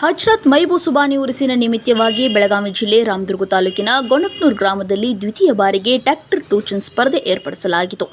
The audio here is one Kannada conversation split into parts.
ಹಜ್ರತ್ ಮೈಬೂ ಸುಬಾನಿ ಉರುಸಿನ ನಿಮಿತ್ತವಾಗಿ ಬೆಳಗಾವಿ ಜಿಲ್ಲೆ ರಾಮದುರ್ಗ ತಾಲೂಕಿನ ಗೊಣಕ್ನೂರ್ ಗ್ರಾಮದಲ್ಲಿ ದ್ವಿತೀಯ ಬಾರಿಗೆ ಟ್ರ್ಯಾಕ್ಟರ್ ಟೂಚನ್ ಸ್ಪರ್ಧೆ ಏರ್ಪಡಿಸಲಾಗಿತ್ತು.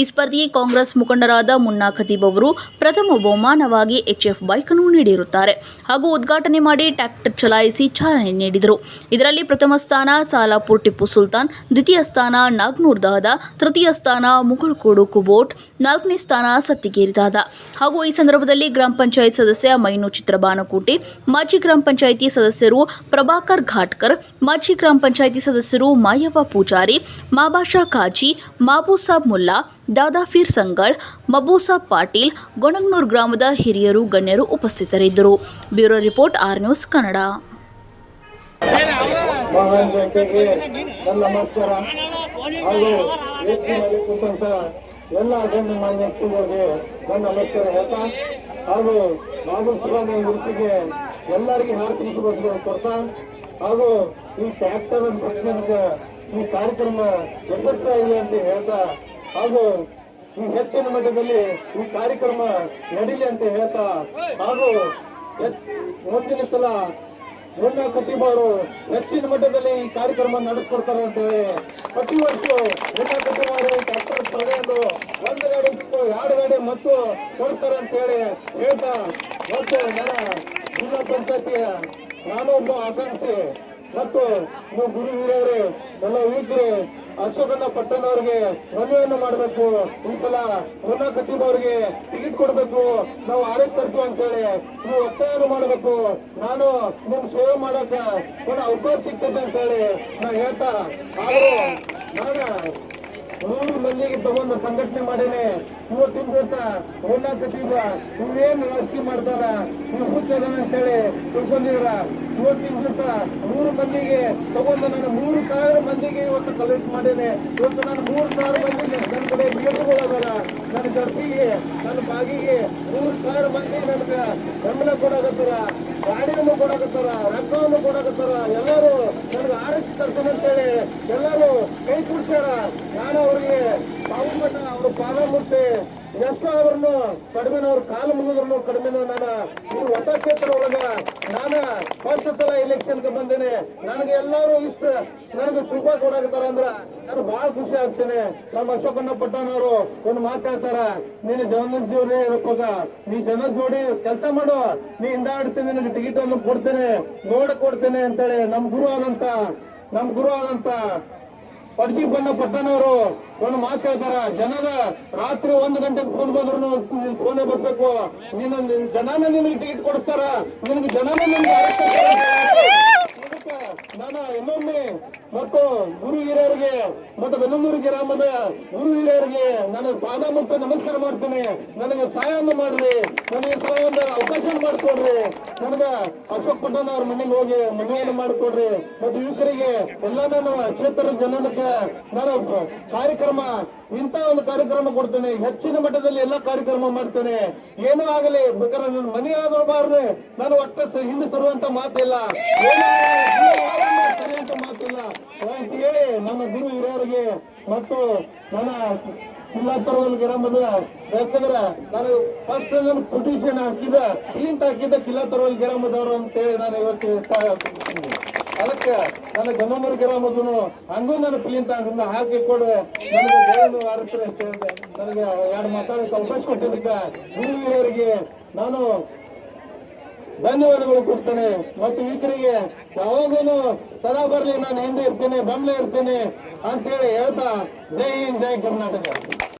ಈ ಸ್ಪರ್ಧೆಗೆ ಕಾಂಗ್ರೆಸ್ ಮುಖಂಡರಾದ ಮುನ್ನಾ ಖತೀಬ್ ಅವರು ಪ್ರಥಮ ಬಹುಮಾನವಾಗಿ ಎಚ್ಎಫ್ ಬೈಕ್ ಅನ್ನು ನೀಡಿರುತ್ತಾರೆ. ಹಾಗೂ ಉದ್ಘಾಟನೆ ಮಾಡಿ ಟ್ರ್ಯಾಕ್ಟರ್ ಚಲಾಯಿಸಿ ಚಾಲನೆ ನೀಡಿದರು. ಇದರಲ್ಲಿ ಪ್ರಥಮ ಸ್ಥಾನ ಸಾಲಾಪುರ್ ಟಿಪ್ಪು ಸುಲ್ತಾನ್, ದ್ವಿತೀಯ ಸ್ಥಾನ ನಾಗ್ನೂರ್ ದಾದ, ತೃತೀಯ ಸ್ಥಾನ ಮುಗಳಕೋಡು ಕುಬೋಟ್, ನಾಲ್ಕನೇ ಸ್ಥಾನ ಸತ್ತಿಗೇರಿ ದಾದ. ಹಾಗೂ ಈ ಸಂದರ್ಭದಲ್ಲಿ ಗ್ರಾಮ ಪಂಚಾಯತ್ ಸದಸ್ಯ ಮೈನು ಚಿತ್ರಬಾನಕೋಟೆ ಮಾಜಿ ಗ್ರಾಮ ಪಂಚಾಯಿತಿ ಸದಸ್ಯರು ಪ್ರಭಾಕರ್ ಘಾಟ್ಕರ್, ಮಾಜಿ ಗ್ರಾಮ ಪಂಚಾಯಿತಿ ಸದಸ್ಯರು ಮಾಯವ್ವ ಪೂಜಾರಿ, ಮಾಬಾಷಾ ಕಾಜಿ, ಮಾಬೂಸಾಬ್ ಮುಲ್ಲಾ, ದಾದಾಫೀರ್ ಸಂಗಳ್, ಮಬೂಸಾಬ್ ಪಾಟೀಲ್, ಗೊಣಗ್ನೂರ್ ಗ್ರಾಮದ ಹಿರಿಯರು, ಗಣ್ಯರು ಉಪಸ್ಥಿತರಿದ್ದರು. Bureau report R news Kannada. ಎಲ್ಲ ಗಣ್ಯ ಮಾನ್ಯ ನನ್ನ ನಮಸ್ಕಾರ ಹೇಳ್ತಾ ಹಾಗೂ ಸುಬ್ರಹ್ಮಣ್ಯ ಗುರುತಿಗೆ ಎಲ್ಲರಿಗೆ ಹಾರ್ತಿಸುವುದು ಕೊಡ್ತಾ, ಹಾಗೂ ಈ ಟ್ಯಾಕ್ಟರ್ ಪಕ್ಷಕ್ಕೆ ಈ ಕಾರ್ಯಕ್ರಮ ಯಶಸ್ವಿಯಾಗಿದೆ ಅಂತ ಹೇಳ್ತಾ, ಹಾಗೂ ಈ ಹೆಚ್ಚಿನ ಮಟ್ಟದಲ್ಲಿ ಈ ಕಾರ್ಯಕ್ರಮ ನಡೀಲಿ ಅಂತ ಹೇಳ್ತಾ, ಹಾಗೂ ಮುಂದಿನ ಸಲ ಮುನ್ನ ಖತೀಬ್ ಹೆಚ್ಚಿನ ಮಟ್ಟದಲ್ಲಿ ಈ ಕಾರ್ಯಕ್ರಮ ನಡೆಸ್ಕೊಡ್ತಾರೆ ಅಂತ ಹೇಳಿ ಪ್ರತಿ ವರ್ಷ ಮುನ್ನ ಖತೀಬ್ ಟ್ಯಾಕ್ಟರ್ ಸ್ಪರ್ಧೆಯನ್ನು ಒಂದು ಗಾಡಿ ಎರಡು ಗಾಡಿ ಮತ್ತು ಕೊಡ್ತಾರೆ ಅಂತ ಹೇಳಿ ಹೇಳ್ತಾ, ಮತ್ತು ಜಿಲ್ಲಾ ಪಂಚಾಯತಿಯ ನಾನು ಒಬ್ಬ ಆಕಾಂಕ್ಷಿ ಮತ್ತು ನೀವು ಗುರು ಹಿರಿಯರೇ ಎಲ್ಲ ವೀಕ್ಷಕರೇ ಅಶೋಕನ ಪಟ್ಟಣ ಅವರಿಗೆ ಮನವಿಯನ್ನು ಮಾಡಬೇಕು. ಈ ಸಲ ಮುನ್ನಾ ಅವರಿಗೆ ಟಿಕೆಟ್ ಕೊಡಬೇಕು. ನಾವು ಆರಿಸ್ಬೇಕು ಅಂತೇಳಿ ನೀವು ಒತ್ತಾಯವನ್ನು ಮಾಡಬೇಕು. ನಾನು ನಿಮ್ ಸೇವೆ ಮಾಡಕ ಒಂದು ಅವಕಾಶ ಸಿಗ್ತದೆ ಅಂತೇಳಿ ನಾ ಹೇಳ್ತಾ ಆದ್ರೆ ನಾನು ನೂರು ಮಂದಿಗೆ ತಗೊಂಡು ಸಂಘಟನೆ ಮಾಡೇನೆ. ಇವತ್ತಿನ ದಿವಸ ಮುನ್ನಾ ನೀವು ಇವೇನ್ ರಾಜಕೀಯ ಮಾಡ್ತಾರ? ನೀವು ಹುಚ್ಚದನ ಅಂತೇಳಿ ತಿಳ್ಕೊಂಡಿದ್ರ ಇವತ್ತಿನ ದಿವಸ ಮೂರು ಮಂದಿಗೆ ತಗೊಂಡ ನಾನು ಮೂರು ಸಾವಿರ ಮಂದಿಗೆ ಇವತ್ತು ಕಲೆಕ್ಟ್ ಮಾಡೇನೆ. ಇವತ್ತು ನಾನು ಮೂರು ಸಾವಿರ ಮಂದಿ ನನ್ನ ಕಡೆ ಮೀಟರ್ಗಳು ಅದಾರ. ನನ್ನ ಗರ್ಭಿಗೆ ನನ್ನ ಬಾಗಿಗೆ ಮೂರು ಸಾವಿರ ಮಂದಿ ನನಗೆ ಬೆಂಬಲ ಕೊಡಾಕತ್ತಾರ. ಗಾಡಿಯನ್ನು ಕೊಡಾಕತ್ತಾರ ರೊಕ್ಕವನ್ನು ಕೊಡಾಕತ್ತಾರ ಎಲ್ಲರೂ ನನಗೆ ಆರಿಸಿ ತರ್ತಾನೆ ಅಂತೇಳಿ ಎಲ್ಲರೂ ಕೈ ಕುಡ್ಸ್ಯಾರ. ನಾನು ಅವ್ರಿಗೆ ಮಠ ಅವ್ರ ಪಾದ ಮುಟ್ಟಿ ಎಷ್ಟೋ ಅವ್ರನ್ನು ಕಡಿಮೆ ಅವ್ರ ಕಾಲು ಮುಗಿದ್ರು ಕಡಿಮೆ ನಾನು. ಈ ಹೊಸ ಕ್ಷೇತ್ರ ಒಳಗ ನಾನು ಫಸ್ಟ್ ಸಲ ಎಲೆಕ್ಷನ್ಗೆ ಬಂದೇನೆ. ನನಗೆ ಎಲ್ಲರೂ ಇಷ್ಟ ನನಗೆ ಸುಖ ಕೊಡಾಕತ್ತಾರ ಅಂದ್ರ ನಾನು ಬಹಳ ಖುಷಿ ಆಗ್ತೇನೆ. ನಮ್ಮ ಅಶೋಕಣ್ಣ ಪಟ್ಟಣ ಅವರು ಒಂದು ಮಾತಾಡ್ತಾರ ನೀನು ಜನ ಜೋಡಿ ಇರಬೇಕ ನೀ ಜನ ಜೋಡಿ ಕೆಲಸ ಮಾಡು. ನೀ ಹಿಂದಾಡಿಸಿ ನಿನಗೆ ಟಿಕೆಟ್ ಅನ್ನು ಕೊಡ್ತೇನೆ, ನೋಡ ಕೊಡ್ತೇನೆ ಅಂತೇಳಿ ನಮ್ ಗುರು ಆದಂತ ನಮ್ ಗುರು ಆದಂತ ಪಡ್ಗಿ ಬಂದ ಪಟ್ಟಣವರು ಒಂದು ಮಾತು ಹೇಳ್ತಾರ, ಜನರ ರಾತ್ರಿ ಒಂದು ಗಂಟೆಗೆ ಫೋನ್ ಬಂದ್ರು ಫೋನ್ ಫೋನೇ ನಿನ್ನ ಜನಾನ ನಿನ್ಗೆ ಟಿಕೆಟ್ ಕೊಡಿಸ್ತಾರ, ನಿನಗೆ ಜನಾನ. ನಾನು ಇನ್ನೊಮ್ಮೆ ಮತ್ತು ಗುರು ಹಿರಿಯರಿಗೆ ಮತ್ತು ಗನ್ನೂರು ಗ್ರಾಮದ ಗುರು ಹಿರಿಯರಿಗೆ ನಾನು ಪಾದ ಮುಟ್ಟು ನಮಸ್ಕಾರ ಮಾಡ್ತೇನೆ. ನನಗೆ ಸಹಾಯವನ್ನು ಮಾಡ್ರಿ. ನನಗೆ ಒಂದು ಅವಕಾಶ ಮಾಡಿಕೊಡ್ರಿ. ನನಗೆ ಅಶೋಕ್ ಪಟ್ಟಣ ಅವ್ರ ಮನೆಗೆ ಹೋಗಿ ಮನೆಯನ್ನು ಮಾಡಿಕೊಡ್ರಿ. ಮತ್ತು ಯುವಕರಿಗೆ ಎಲ್ಲ ನಾನು ಕ್ಷೇತ್ರದ ಜನಕ್ಕೆ ನಾನು ಕಾರ್ಯಕ್ರಮ, ಇಂಥ ಒಂದು ಕಾರ್ಯಕ್ರಮ ಕೊಡ್ತೇನೆ. ಹೆಚ್ಚಿನ ಮಟ್ಟದಲ್ಲಿ ಎಲ್ಲ ಕಾರ್ಯಕ್ರಮ ಮಾಡ್ತೇನೆ. ಏನೂ ಆಗಲಿ, ಬೇಕಾದ್ರೆ ನನ್ನ ಮನೆ ಆದ್ರೂ ಬಾರ್ರಿ. ನಾನು ಒಟ್ಟ ಹಿಂದೆ ಸರುವಂತ ಮಾತಿಲ್ಲ. ಮಾತಿಲ್ಲ. ಅಂತ ಹೇಳಿ ನನ್ನ ಗುರು ಹಿರಿಯರಿಗೆ ಮತ್ತು ನನ್ನ ಕಿಲ್ಲಾತರವಲ್ ಗ್ರಾಮದ ಯಾಕಂದ್ರೆ ನಾನು ಫಸ್ಟ್ ನಾನು ಪಿಟಿಷನ್ ಹಾಕಿದ ಕ್ಲೀನ್ ಹಾಕಿದ್ದ. ಕಿಲ್ಲಾತರವಲ್ ಗ್ರಾಮದವರು ಅಂತೇಳಿ ನಾನು ಇವತ್ತು. ಅದಕ್ಕೆ ನನ್ನ ಗನ್ನಮೂರು ಗ್ರಾಮದನು ಹಂಗೂ ನಾನು ಕ್ಲೀನ್ ಅದನ್ನ ಹಾಕಿ ಕೊಡು. ನನಗೆ ಜೈಲು ಆರಿಸ್ರಿ ಅಂತ ಹೇಳಿದೆ. ನನಗೆ ಎರಡು ಮಾತಾಡಕ್ಕೆ ಅವಕಾಶ ಕೊಟ್ಟಿದ್ದಕ್ಕೆ ಗುರು ಹಿರಿಯರಿಗೆ ನಾನು ಧನ್ಯವಾದಗಳು ಕೊಡ್ತೇನೆ. ಮತ್ತು ಇತರಿಗೆ ಯಾವಾಗಲೂ ಸದಾ ಬರ್ಲಿ, ನಾನು ಹಿಂದೆ ಇರ್ತೀನಿ ಬೆಂಬಲ ಇರ್ತೀನಿ ಅಂತೇಳಿ ಹೇಳ್ತಾ ಜೈ ಹಿಂದ್, ಜೈ ಕರ್ನಾಟಕ.